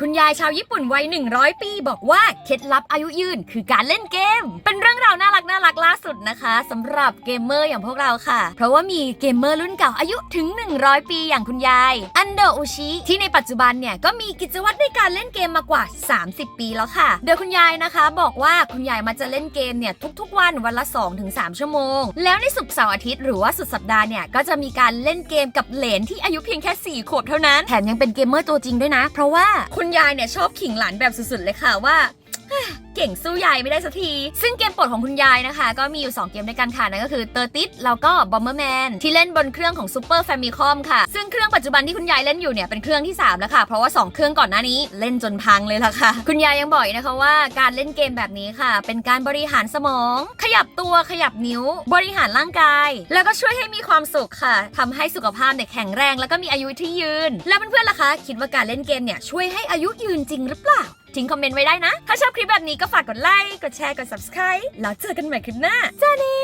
คุณยายชาวญี่ปุ่นวัย 100 ปี บอกว่าเคล็ดลับอายุยืนคือการเล่นเกม เป็นเรื่องราวน่ารักน่ารักล่าสุดนะคะสำหรับเกมเมอร์อย่างพวกเราค่ะ เพราะว่ามีเกมเมอร์รุ่นเก่าอายุถึง 100 ปีอย่างคุณยาย อันโดอุชิ ที่ในปัจจุบันเนี่ยก็มีกิจวัตรในการเล่นเกมมากว่า 30 ปีแล้วค่ะ โดยคุณยายนะคะ บอกว่าคุณยายมาจะเล่นเกมเนี่ยทุกๆ วันวันละ 2-3 ชั่วโมง แล้วในศุกเสาร์อาทิตย์หรือว่าสุดสัปดาห์เนี่ยก็จะมีการเล่นเกมกับเหลนที่อายุเพียงแค่ 4 ขวบเท่านั้น แถมยังเป็นเกมเมอร์ตัวจริงด้วยนะ เพราะว่าคุณณยายเนี่ยชอบขิงหลานแบบสุดๆเลยค่ะว่า เก่งสู้ยายไม่ได้สักที ซึ่งเกมโปรดของคุณยายนะคะ ก็มีอยู่ 2 เกมด้วยกันค่ะ นั่นก็คือเตอร์ติสแล้วก็บอมเบอร์แมนที่เล่นบนเครื่องของ Super Famicom ค่ะ ซึ่งเครื่องปัจจุบันที่คุณยายเล่นอยู่เนี่ยเป็นเครื่องที่ 3 แล้วค่ะ เพราะว่า 2 เครื่องก่อนหน้านี้เล่นจนพังเลยล่ะค่ะ คุณยายยังบอกนะคะว่าการเล่นเกมแบบนี้ค่ะ เป็นการบริหารสมอง ขยับตัวขยับนิ้ว บริหารร่างกาย แล้วก็ช่วยให้มีความสุขค่ะทำให้สุขภาพเนี่ยแข็งแรง แล้วก็มีอายุที่ยืน แล้วเพื่อนๆล่ะคะ คิดว่าการเล่นเกมเนี่ยช่วยให้อายุยืนจริงหรือเปล่า ทิ้งคอมเมนต์ไว้ได้นะ ถ้าชอบคลิปแบบนี้ก็ฝากกดไลค์ กดแชร์ กด subscribe แล้วเจอกันใหม่คลิปหน้าจ้านี